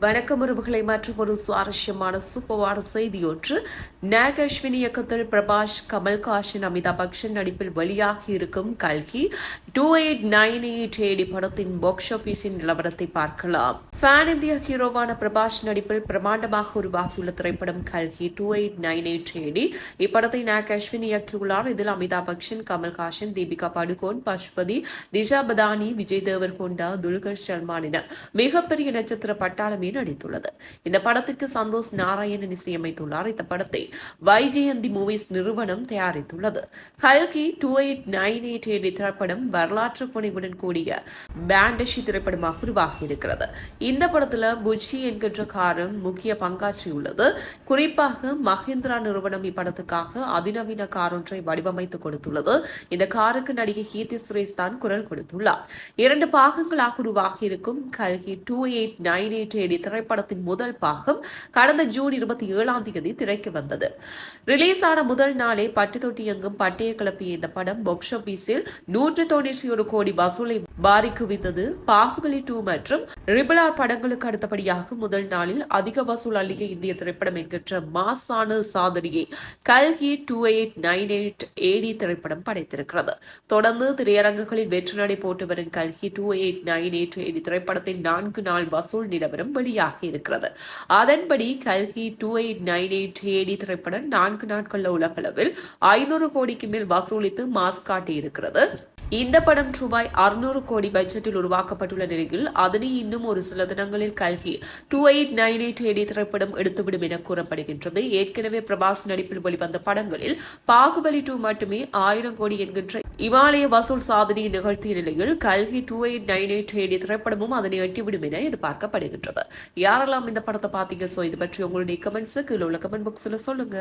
வணக்கம் உறவுகளை மற்றும் ஒரு சுவாரஸ்யமான சூப்பரான செய்தியொன்று. நாக் அஸ்வினி இயக்கத்தில் பிரபாஷ் கமல்ஹாசன் அமிதாப் பச்சன் நடிப்பில் வெளியாகி இருக்கும் கல்கி. Two eight nine eight AD படத்தின் பாக்ஸ் ஆபீஸின் நிலவரத்தை பார்க்கலாம். ஃபேன் இந்தியா ஹீரோவான பிரபாஷ் நடிப்பில் பிரமாண்டமாக உருவாகியுள்ள திரைப்படம் கல்கி two eight nine eight AD இப்படத்தை நாக் அஸ்வின் இயக்கியுள்ளார். இதில் அமிதாப் பச்சன் கமல்ஹாசன் தீபிகா படுகோன் பசுபதி திஷா பதானி விஜய் தேவர்கொண்டா துல்கர் சல்மான் என மிகப்பெரிய நட்சத்திர பட்டாளமே நடித்துள்ளது. இந்த படத்திற்கு சந்தோஷ் நாராயணன் இசையமைத்துள்ளார். இந்த படத்தை வைஜெயந்தி மூவிஸ் நிறுவனம் தயாரித்துள்ளது. கல்கி two eight nine eight AD திரைப்படம் வரலாற்று புனைவுடன் கூடிய பேண்டஷி திரைப்படமாக உருவாகி இருக்கிறது இந்த படத்துல புஜ்ஜி என்கின்ற காரும் முக்கிய பங்காற்றியுள்ளது. குறிப்பாக மஹிந்திரா நிறுவனம் இப்படத்துக்காக அதிநவீன கார் ஒன்றை வடிவமைத்து கொடுத்துள்ளது. இந்த காருக்கு நடிகை கீர்த்தி சுரேஷ் தான் குரல் கொடுத்துள்ளார். இரண்டு பாகங்களாக உருவாகி இருக்கும் கல்கி two eight nine eight AD திரைப்படத்தின் முதல் பாகம் கடந்த ஜூன் இருபத்தி ஏழாம் தேதி திரைக்கு வந்தது. ரிலீஸ் ஆன முதல் நாளே பட்டி தொட்டி எங்கும் பட்டையை கிளப்பிய இந்த படம் பொக்ஸ் ஆபீஸில் நூற்று தொண்ணூற்றி ஒரு கோடி வசூலை பாரி குவித்தது பாகுபலி டூ மற்றும் ரிபிளார் படங்களுக்கு அடுத்தபடியாக முதல் நாளில் அதிக வசூல் அள்ளிய இந்திய திரைப்படம் என்கின்ற மாசான சாதனையை கல்கி two eight nine eight AD திரைப்படம் படைத்திருக்கிறது. தொடர்ந்து திரையரங்குகளில் வெற்றி நடை போட்டு வரும் கல்கி two eight nine eight AD திரைப்படத்தின் நான்கு நாள் வசூல் நிலவரம் வெளியாகி இருக்கிறது. அதன்படி கல்கி two eight nine eight AD திரைப்படம் நான்கு நாட்கள் உலகளவில் ஐநூறு கோடிக்கு மேல் வசூலித்து மாஸ் காட்டியிருக்கிறது. இந்த படம் ரூபாய் அறுநூறு கோடி பட்ஜெட்டில் உருவாக்கப்பட்டுள்ள நிலையில் அதனை இன்னும் ஒரு சில தினங்களில் கல்கி two eight nine eight AD திரைப்படம் எடுத்துவிடும் என கூறப்படுகின்றது. ஏற்கனவே பிரபாஸ் நடிப்பில் வெளிவந்த படங்களில் பாகுபலி டூ மட்டுமே ஆயிரம் கோடி என்கின்ற இமாலய வசூல் சாதனையை நிகழ்த்திய நிலையில் கல்கி two eight nine eight AD திரைப்படமும் அதனை எட்டிவிடும் என எதிர்பார்க்கப்படுகின்றது. யாரெல்லாம் இந்த படத்தை பார்த்தீங்க? சோ இது பற்றி உங்களுடைய கமெண்ட்ஸ் கீழே உள்ள கமெண்ட் பாக்ஸில் சொல்லுங்க.